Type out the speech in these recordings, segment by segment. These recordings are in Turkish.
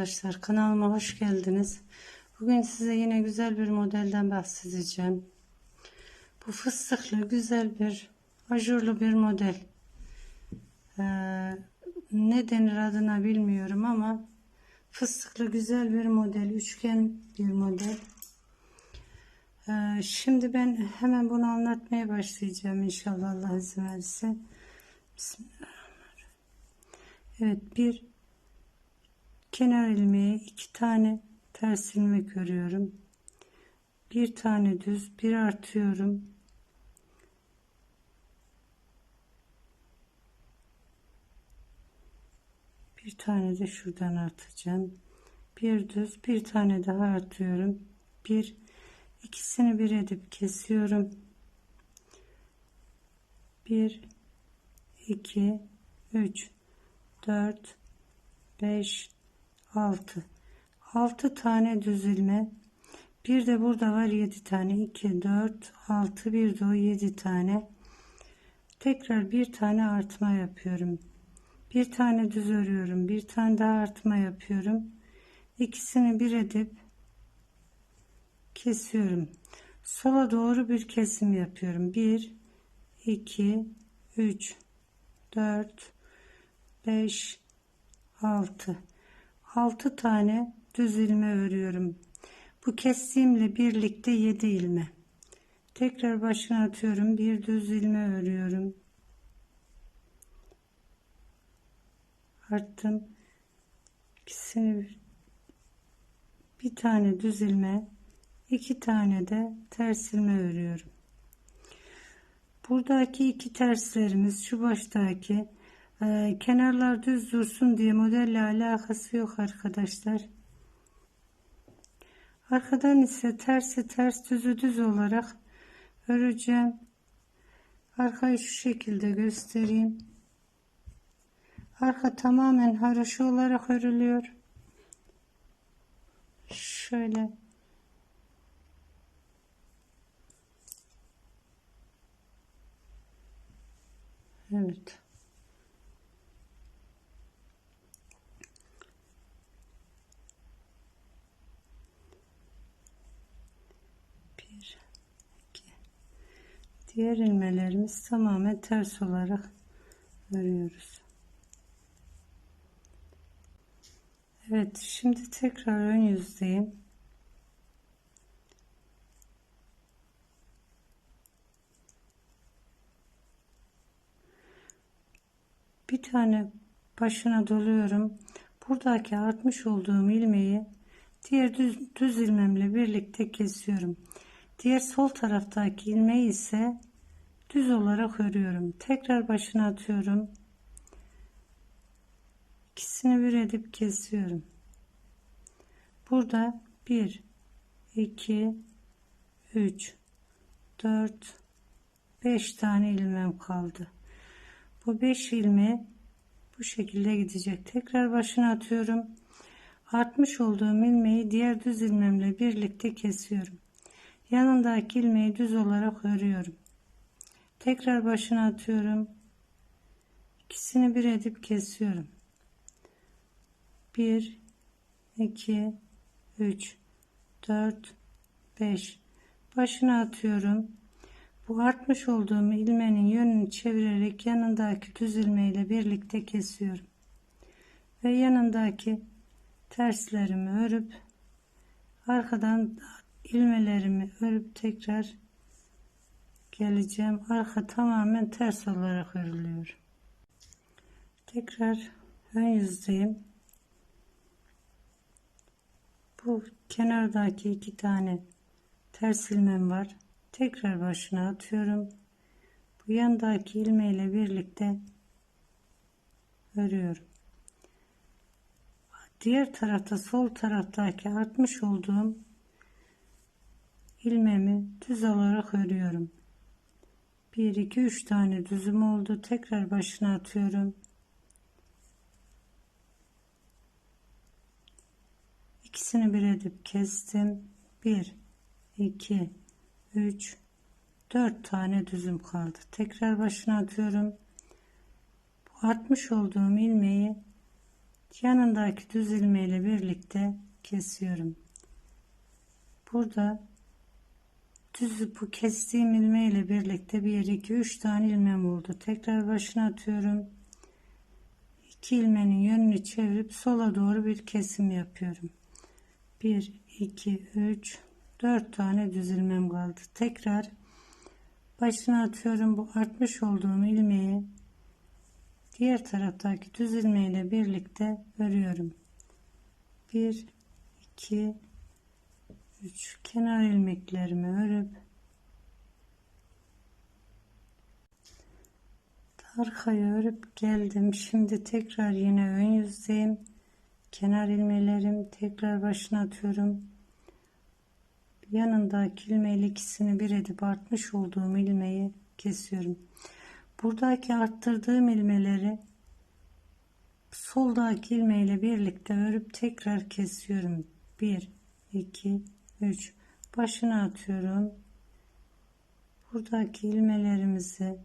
arkadaşlar kanalıma hoş geldiniz. Bugün size yine güzel bir modelden bahsedeceğim. Bu fıstıklı güzel bir ajurlu bir model. Ee, ne denir adına bilmiyorum ama fıstıklı güzel bir model. Üçgen bir model. Ee, şimdi ben hemen bunu anlatmaya başlayacağım inşallah Allah izin verirse. Bismillahirrahmanirrahim. Evet bir kenar ilmeğe iki tane ters ilmek örüyorum. Bir tane düz, bir artıyorum. Bir tane de şuradan artacağım. Bir düz, bir tane daha artıyorum. Bir, ikisini bir edip kesiyorum. Bir, iki, üç, dört, beş, 6 6 tane düz ilme bir de burada var 7 tane. 2 4 6 bir de o 7 tane. Tekrar bir tane artma yapıyorum. Bir tane düz örüyorum. Bir tane daha artma yapıyorum. İkisini bir edip kesiyorum. Sola doğru bir kesim yapıyorum. 1 2 3 4 5 6 6 tane düz ilme örüyorum. Bu kestiğimle birlikte 7 ilme. Tekrar başına atıyorum. Bir düz ilme örüyorum. Arttım. İkisini bir tane düz ilme, iki tane de ters ilme örüyorum. Buradaki iki terslerimiz şu baştaki ee, kenarlar düz dursun diye modelle alakası yok arkadaşlar. Arkadan ise tersi ters düzü düz olarak öreceğim. Arkayı şu şekilde göstereyim. Arka tamamen haroşa olarak örülüyor. Şöyle. Evet. Diğer ilmelerimiz tamamen ters olarak örüyoruz. Evet şimdi tekrar ön yüzdeyim. Bir tane başına doluyorum. Buradaki artmış olduğum ilmeği diğer düz, düz ilmemle birlikte kesiyorum. Diğer sol taraftaki ilmeği ise düz olarak örüyorum. Tekrar başına atıyorum. İkisini bir edip kesiyorum. Burada 1 2 3 4 5 tane ilmem kaldı. Bu 5 ilme bu şekilde gidecek. Tekrar başına atıyorum. Artmış olduğum ilmeği diğer düz ilmemle birlikte kesiyorum. Yanındaki ilmeği düz olarak örüyorum. Tekrar başına atıyorum. İkisini bir edip kesiyorum. 1 2 3 4 5 başına atıyorum. Bu artmış olduğum ilmeğin yönünü çevirerek yanındaki düz ilmeğiyle birlikte kesiyorum. Ve yanındaki terslerimi örüp arkadan ilmelerimi örüp tekrar geleceğim. Arka tamamen ters olarak örülüyor. Tekrar ön yüzdeyim. Bu kenardaki iki tane ters ilmem var. Tekrar başına atıyorum. Bu yandaki ilmeğiyle birlikte örüyorum. Diğer tarafta sol taraftaki artmış olduğum ilmemi düz olarak örüyorum. 1 2 3 tane düzüm oldu. Tekrar başına atıyorum. İkisini bir edip kestim. 1 2 3 4 tane düzüm kaldı. Tekrar başına atıyorum. Bu artmış olduğum ilmeği yanındaki düz ilmeğiyle birlikte kesiyorum. Burada düz bu kestiğim ilmeğiyle birlikte 1 2 3 tane ilmem oldu. Tekrar başına atıyorum. 2 ilmeğin yönünü çevirip sola doğru bir kesim yapıyorum. 1 2 3 4 tane düz ilmem kaldı. Tekrar başına atıyorum bu artmış olduğum ilmeği diğer taraftaki düz ilmeğiyle birlikte örüyorum. 1 2 3 kenar ilmeklerimi örüp arkaya örüp geldim. Şimdi tekrar yine ön yüzdeyim. Kenar ilmelerim tekrar başına atıyorum. Yanındaki ilmeğiyle ikisini bir edip artmış olduğum ilmeği kesiyorum. Buradaki arttırdığım ilmeleri soldaki ilmeğiyle birlikte örüp tekrar kesiyorum. 1 2 3 başına atıyorum. Buradaki ilmelerimizi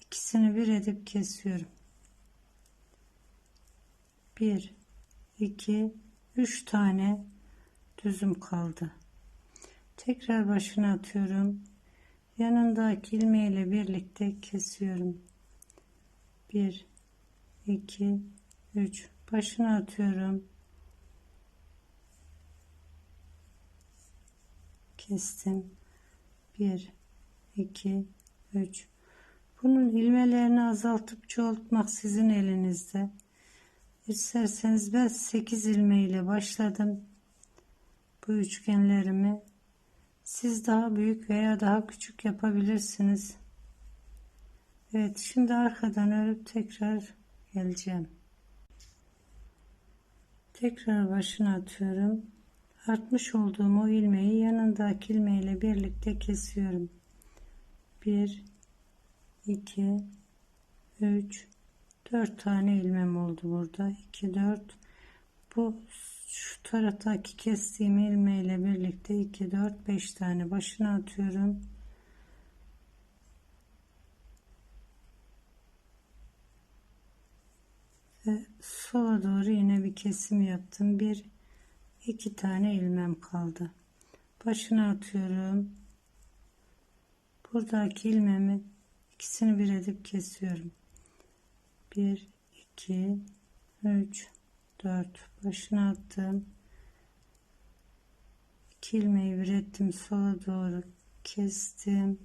ikisini bir edip kesiyorum. 1 2 3 tane düzüm kaldı. Tekrar başına atıyorum. Yanındaki ilmeğiyle birlikte kesiyorum. 1 2 3 başına atıyorum. Kestim. 1 2 3 bunun ilmelerini azaltıp çoğaltmak sizin elinizde. İsterseniz ben 8 ilme ile başladım. Bu üçgenlerimi siz daha büyük veya daha küçük yapabilirsiniz. Evet şimdi arkadan örüp tekrar geleceğim. Tekrar başına atıyorum. Artmış olduğum o ilmeği yanındaki ilmeğiyle birlikte kesiyorum. 1 2 3 4 tane ilmem oldu burada. 2 4 bu şu taraftaki kestiğim ilmeğiyle birlikte 2 4 5 tane başına atıyorum. Ve sola doğru yine bir kesim yaptım. Bir iki tane ilmem kaldı. Başına atıyorum. Buradaki ilmemi ikisini bir edip kesiyorum. 1 2 3 4 başına attım. 2 ilmeği bir ettim sola doğru kestim.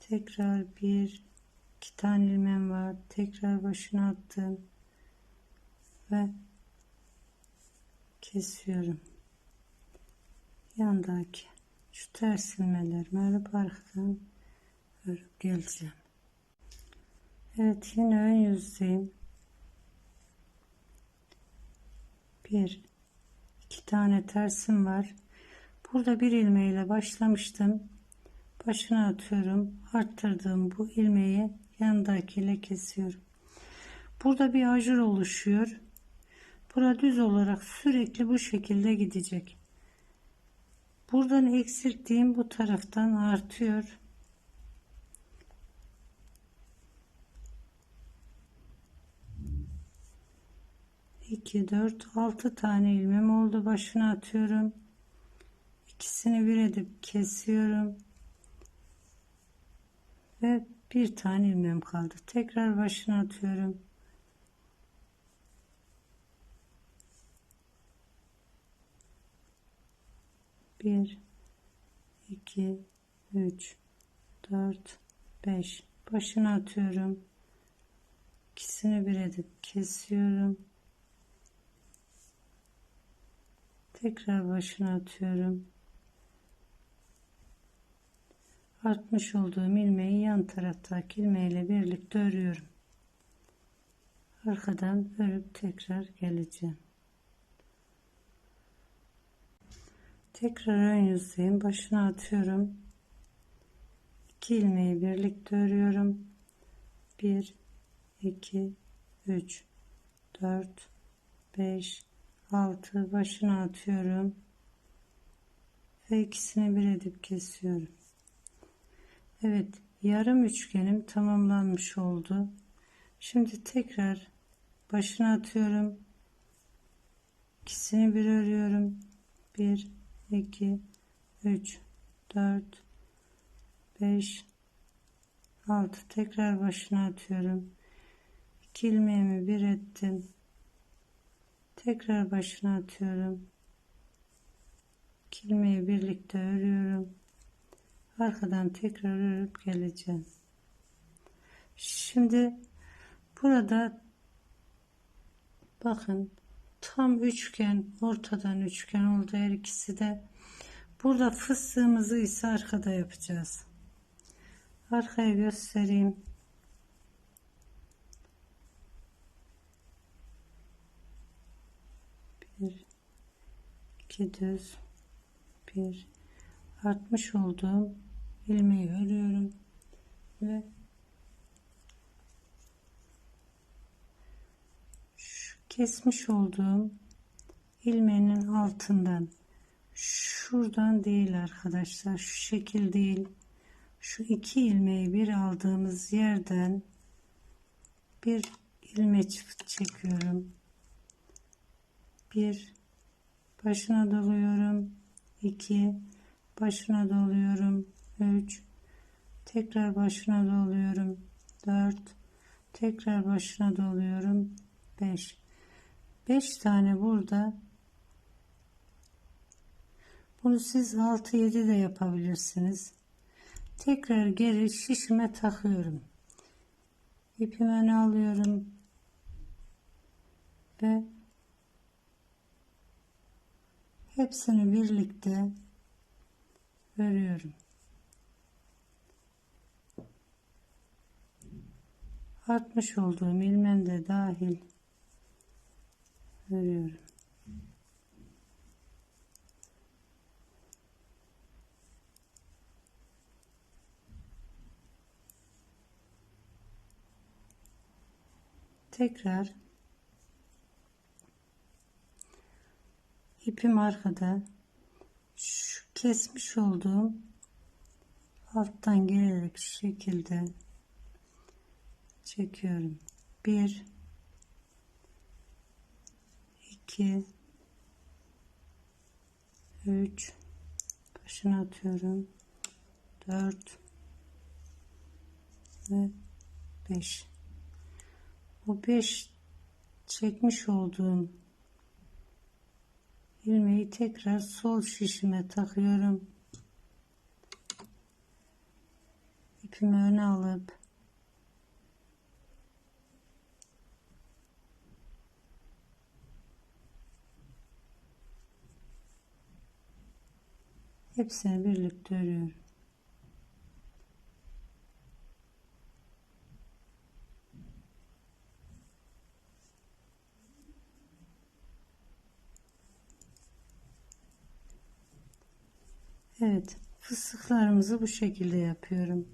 Tekrar bir iki tane ilmem var. Tekrar başına attım ve kesiyorum. Yandaki şu ters ilmelerimi örüp arkadan örüp geleceğim. Evet yine ön yüzdeyim. Bir iki tane tersim var. Burada bir ilmeğiyle başlamıştım. Başına atıyorum. Arttırdığım bu ilmeği yandakiyle kesiyorum. Burada bir ajur oluşuyor. Bura düz olarak sürekli bu şekilde gidecek. Buradan eksilttiğim bu taraftan artıyor. İki, dört, altı tane ilmem oldu. Başına atıyorum. İkisini bir edip kesiyorum. Ve bir tane ilmem kaldı. Tekrar başına atıyorum. 1 2 3 4 5 başına atıyorum. İkisini bir edip kesiyorum. Tekrar başına atıyorum. Artmış olduğum ilmeği yan taraftaki ilmeğiyle birlikte örüyorum. Arkadan örüp tekrar geleceğim tekrar ön yüzeyim. Başına atıyorum. 2 ilmeği birlikte örüyorum. 1 2 3 4 5 6 başına atıyorum. Ve ikisini bir edip kesiyorum. Evet yarım üçgenim tamamlanmış oldu. Şimdi tekrar başına atıyorum. İkisini bir örüyorum. 1 2 3 4 5 6 tekrar başına atıyorum. 2 ilmeğimi bir ettim. Tekrar başına atıyorum. 2 ilmeği birlikte örüyorum. Arkadan tekrar örüp geleceğim. Şimdi burada bakın tam üçgen ortadan üçgen oldu her ikisi de. Burada fıstığımızı ise arkada yapacağız. Arkaya göstereyim. Bir iki düz bir. Artmış olduğum ilmeği örüyorum ve kesmiş olduğum ilmeğinin altından. Şuradan değil arkadaşlar şu şekil değil. Şu iki ilmeği bir aldığımız yerden bir ilme çift çekiyorum. Bir başına doluyorum. 2 başına doluyorum. 3 tekrar başına doluyorum. 4 tekrar başına doluyorum. 5 5 tane burada. Bunu siz 6 7 de yapabilirsiniz. Tekrar geri şişime takıyorum. İpimi alıyorum. Ve hepsini birlikte örüyorum. Artmış olduğum ilmem de dahil örüyorum. Tekrar ipim arkada şu kesmiş olduğum alttan gelerek şu şekilde çekiyorum. 1 2 3 başına atıyorum. 4 ve 5 bu 5 çekmiş olduğum ilmeği tekrar sol şişime takıyorum. İpimi öne alıp hepsini birlikte örüyorum. Evet fıstıklarımızı bu şekilde yapıyorum.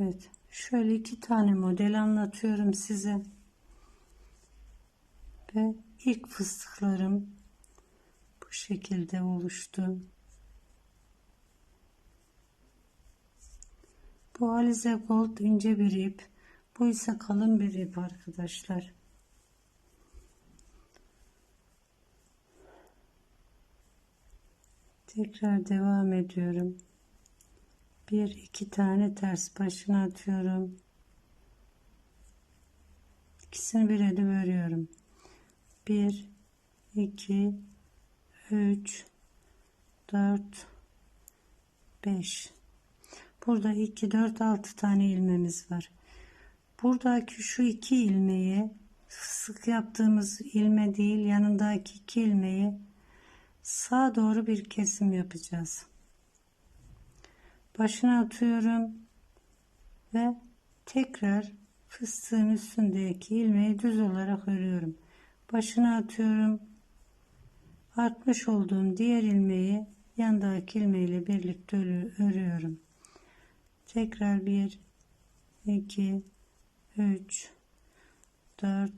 Evet şöyle iki tane model anlatıyorum size. Ve ilk fıstıklarım bu şekilde oluştu. Bu Alize Gold ince bir ip. Bu ise kalın bir ip arkadaşlar. Tekrar devam ediyorum. Bir iki tane ters başına atıyorum. İkisini bir edip örüyorum. Bir, iki, üç, dört, beş. Burada 2, 4, 6 tane ilmemiz var. Buradaki şu iki ilmeği sık yaptığımız ilme değil yanındaki iki ilmeği sağa doğru bir kesim yapacağız. Başına atıyorum ve tekrar fıstığın üstündeki ilmeği düz olarak örüyorum. Başına atıyorum. Artmış olduğum diğer ilmeği yandaki ilmeğiyle birlikte örüyorum tekrar 1 2 3 4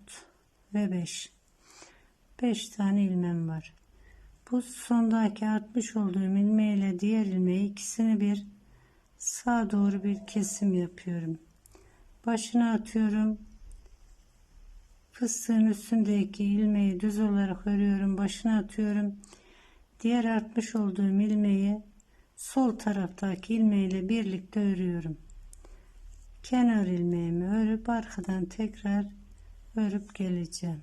ve 5 5 tane ilmem var. Bu sondaki atmış olduğum ilmeği ile diğer ilmeği ikisini bir sağa doğru bir kesim yapıyorum. Başına atıyorum. Fıstığın üstündeki ilmeği düz olarak örüyorum. Başına atıyorum. Diğer artmış olduğum ilmeği sol taraftaki ilmeğiyle birlikte örüyorum. Kenar ilmeğimi örüp arkadan tekrar örüp geleceğim.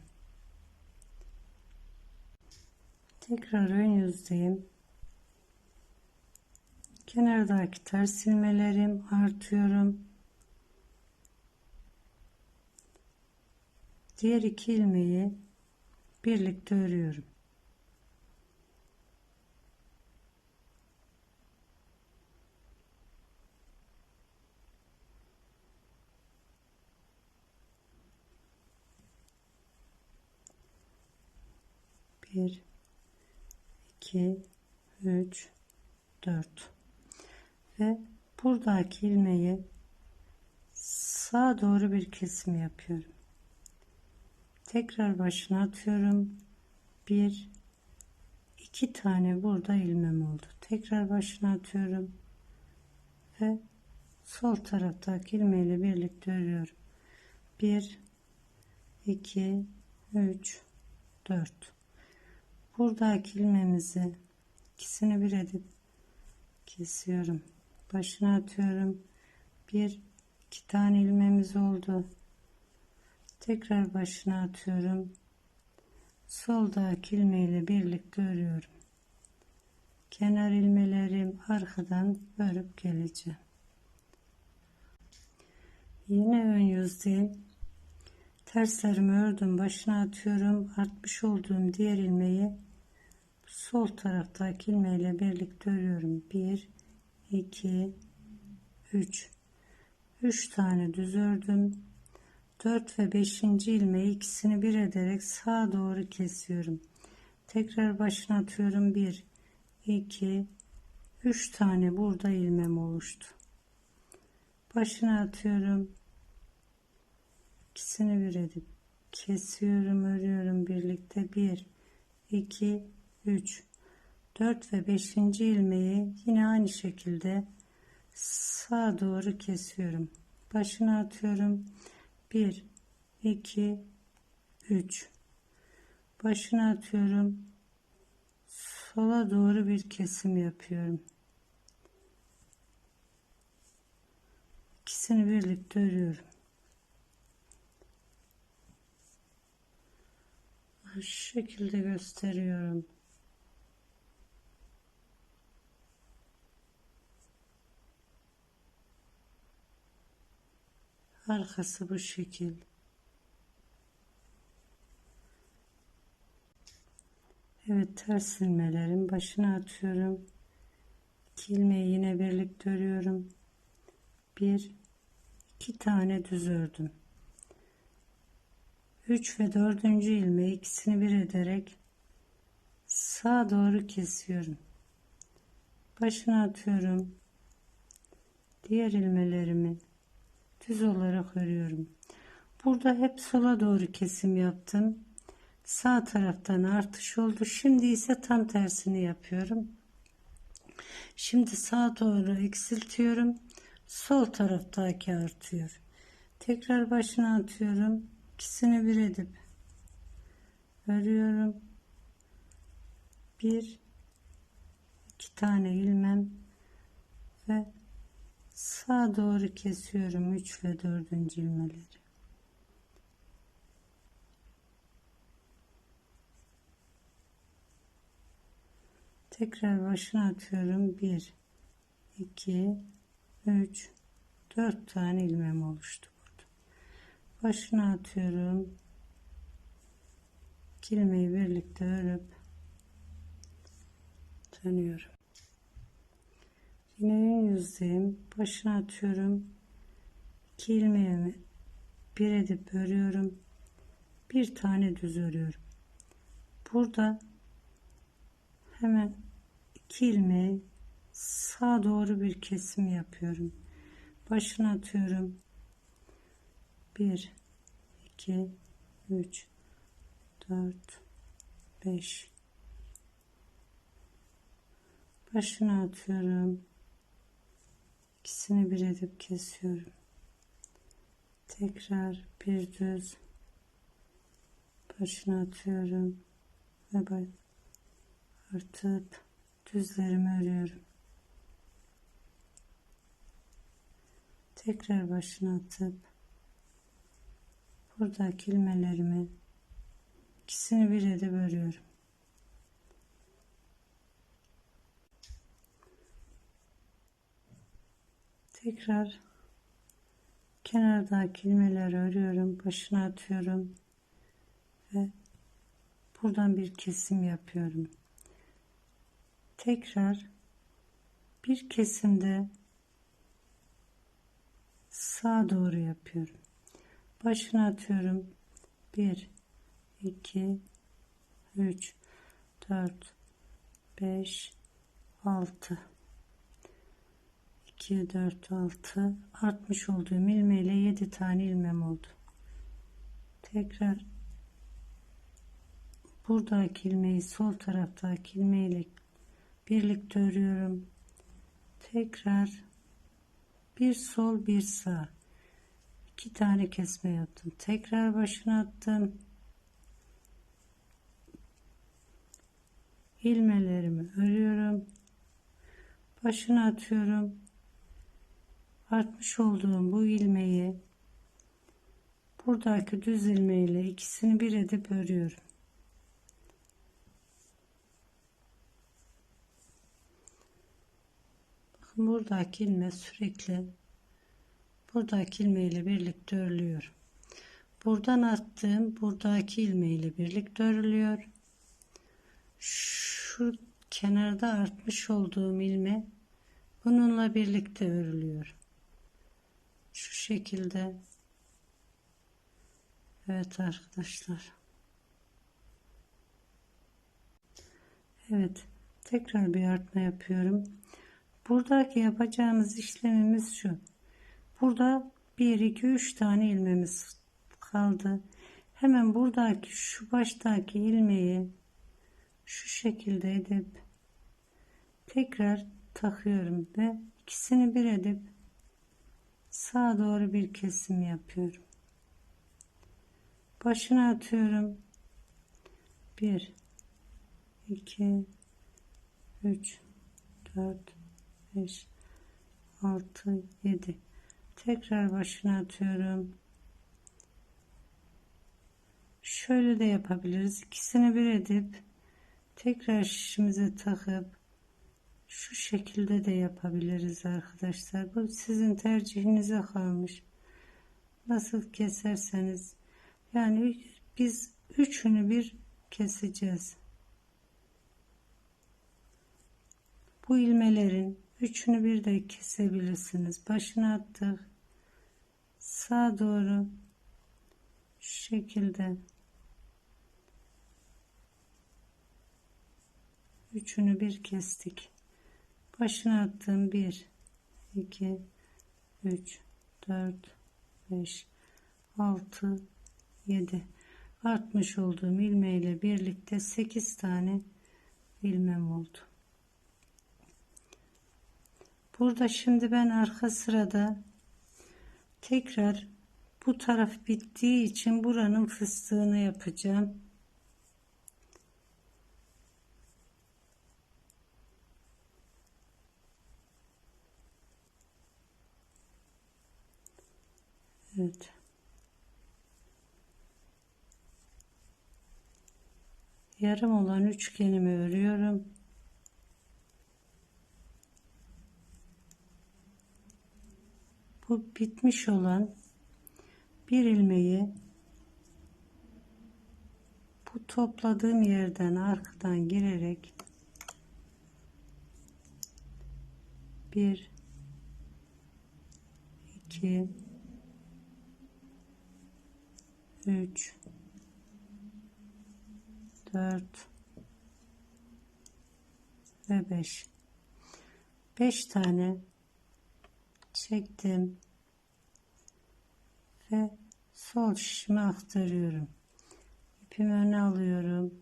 Tekrar ön yüzdeyim. Kenardaki ters ilmelerim artıyorum. Diğer iki ilmeği birlikte örüyorum. Bir, iki, üç, dört ve buradaki ilmeği sağa doğru bir kesim yapıyorum. Tekrar başına atıyorum. Bir, iki tane burada ilmem oldu. Tekrar başına atıyorum ve sol taraftaki ilmeğiyle birlikte örüyorum. Bir, iki, üç, dört. Buradaki ilmemizi ikisini bir edip kesiyorum. Başına atıyorum. Bir, iki tane ilmemiz oldu. Tekrar başına atıyorum. Soldaki ilmeğiyle birlikte örüyorum. Kenar ilmelerim arkadan örüp geleceğim. Yine ön yüzdeyim. Terslerimi ördüm. Başına atıyorum. Artmış olduğum diğer ilmeği sol taraftaki ilmeğiyle birlikte örüyorum. 1 2 3 3 tane düz ördüm. 4 ve 5. ilmeği ikisini bir ederek sağa doğru kesiyorum. Tekrar başına atıyorum. 1 2 3 tane burada ilmem oluştu. Başına atıyorum. İkisini bir edip kesiyorum, örüyorum birlikte. 1 2 3 4 ve 5. ilmeği yine aynı şekilde sağa doğru kesiyorum. Başına atıyorum. 1 2 3 başına atıyorum. Sola doğru bir kesim yapıyorum. İkisini birlikte örüyorum. Şu şekilde gösteriyorum. Arkası bu şekil. Evet ters ilmelerin başına atıyorum. İki ilmeği yine birlikte örüyorum. Bir, iki tane düz ördüm. Üç ve dördüncü ilmeği ikisini bir ederek sağa doğru kesiyorum. Başına atıyorum. Diğer ilmelerimi düz olarak örüyorum. Burada hep sola doğru kesim yaptım. Sağ taraftan artış oldu. Şimdi ise tam tersini yapıyorum. Şimdi sağa doğru eksiltiyorum. Sol taraftaki artıyor. Tekrar başına atıyorum. İkisini bir edip örüyorum. Bir iki tane ilmem ve sağa doğru kesiyorum 3 ve 4. ilmeleri. Tekrar başına atıyorum. 1 2 3 4 tane ilmem oluştu burada. Başına atıyorum. ilmeği birlikte örüp dönüyorum. Ön yüzdeyim. Başına atıyorum. İki ilmeğimi bir edip örüyorum. Bir tane düz örüyorum. Burada hemen iki ilmeği sağa doğru bir kesim yapıyorum. Başına atıyorum. 1 2 3 4 5 başına atıyorum ikisini bir edip kesiyorum. Tekrar bir düz başına atıyorum ve bay- artıp düzlerimi örüyorum. Tekrar başına atıp buradaki ilmelerimi ikisini bir edip örüyorum tekrar kenardaki ilmeleri örüyorum başına atıyorum ve buradan bir kesim yapıyorum. Tekrar bir kesimde sağa doğru yapıyorum. Başına atıyorum. 1 2 3 4 5 6 2 4 6 artmış olduğum ilmeğiyle 7 tane ilmem oldu. Tekrar buradaki ilmeği sol taraftaki ilmeğiyle birlikte örüyorum. Tekrar bir sol bir sağ. İki tane kesme yaptım. Tekrar başına attım. İlmelerimi örüyorum. Başına atıyorum artmış olduğum bu ilmeği buradaki düz ilmeğiyle ikisini bir edip örüyorum. Bakın buradaki ilme sürekli buradaki ilmeğiyle birlikte örülüyor. Buradan attığım buradaki ilmeğiyle birlikte örülüyor. Şu kenarda artmış olduğum ilme bununla birlikte örülüyor şu şekilde. Evet arkadaşlar. Evet tekrar bir artma yapıyorum. Buradaki yapacağımız işlemimiz şu. Burada 1 2 3 tane ilmemiz kaldı. Hemen buradaki şu baştaki ilmeği şu şekilde edip tekrar takıyorum ve ikisini bir edip sağa doğru bir kesim yapıyorum. Başına atıyorum. 1 2 3 4 5 6 7 tekrar başına atıyorum. Şöyle de yapabiliriz. İkisini bir edip tekrar şişimize takıp şu şekilde de yapabiliriz arkadaşlar. Bu sizin tercihinize kalmış. Nasıl keserseniz. Yani biz üçünü bir keseceğiz. Bu ilmelerin üçünü bir de kesebilirsiniz. Başına attık. Sağa doğru şu şekilde. Üçünü bir kestik başına attığım 1 2 3 4 5 6 7 artmış olduğum ilmeğiyle birlikte 8 tane ilmem oldu. Burada şimdi ben arka sırada tekrar bu taraf bittiği için buranın fıstığını yapacağım Evet. Yarım olan üçgenimi örüyorum. Bu bitmiş olan bir ilmeği bu topladığım yerden arkadan girerek bir iki 3 4 ve 5 5 tane çektim. Ve sol şişime aktarıyorum. İpimi öne alıyorum.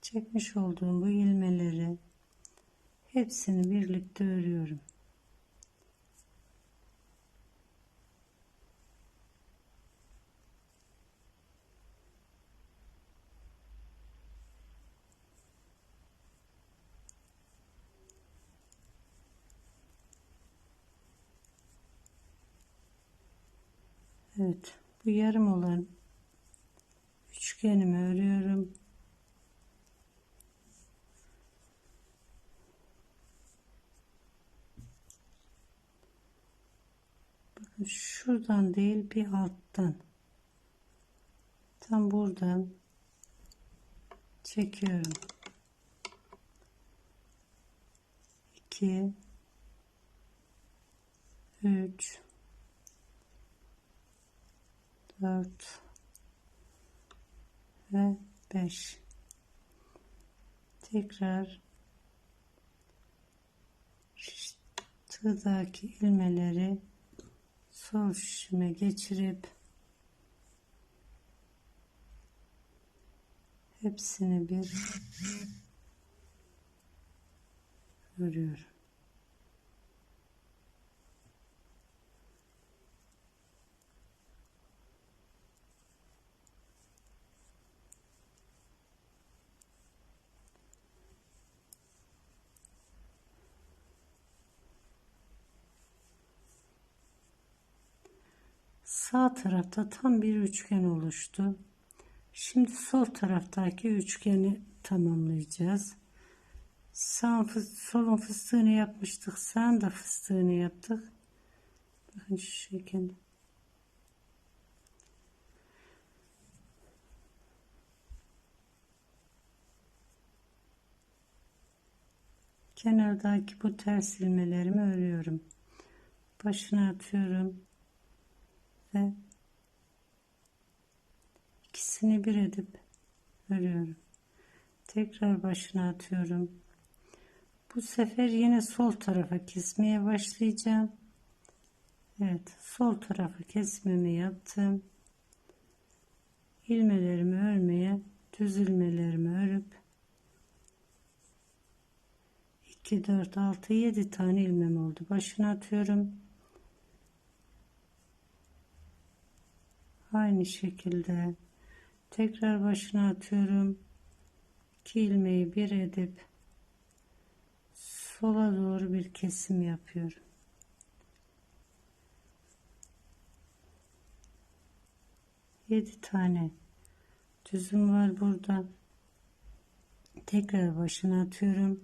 Çekmiş olduğum bu ilmeleri hepsini birlikte örüyorum. Evet, bu yarım olan üçgenimi örüyorum. Bakın şuradan değil bir alttan. Tam buradan çekiyorum. 2 3 4 ve 5 tekrar tığdaki ilmeleri sol şişime geçirip hepsini bir örüyorum. Sağ tarafta tam bir üçgen oluştu. Şimdi sol taraftaki üçgeni tamamlayacağız. Sağ solun fıstığını yapmıştık. Sağın da fıstığını yaptık. Bakın şu şekilde. Kenardaki bu ters ilmelerimi örüyorum. Başına atıyorum ve ikisini bir edip örüyorum. Tekrar başına atıyorum. Bu sefer yine sol tarafa kesmeye başlayacağım. Evet, sol tarafa kesmemi yaptım. İlmelerimi örmeye, düz ilmelerimi örüp 2 4 6 7 tane ilmem oldu. Başına atıyorum. Aynı şekilde tekrar başına atıyorum. 2 ilmeği bir edip sola doğru bir kesim yapıyorum. Yedi tane düzüm var burada. Tekrar başına atıyorum.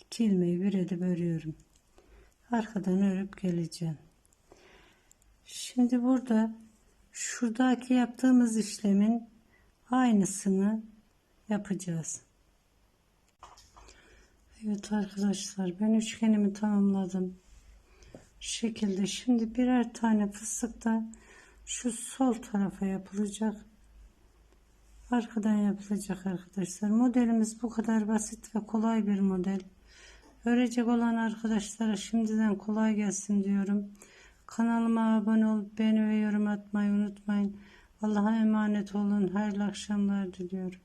2 ilmeği bir edip örüyorum. Arkadan örüp geleceğim. Şimdi burada şuradaki yaptığımız işlemin aynısını yapacağız. Evet arkadaşlar ben üçgenimi tamamladım. Şu şekilde şimdi birer tane fıstık da şu sol tarafa yapılacak. Arkadan yapılacak arkadaşlar. Modelimiz bu kadar basit ve kolay bir model. Örecek olan arkadaşlara şimdiden kolay gelsin diyorum. Kanalıma abone olup beğeni ve yorum atmayı unutmayın. Allah'a emanet olun. Hayırlı akşamlar diliyorum.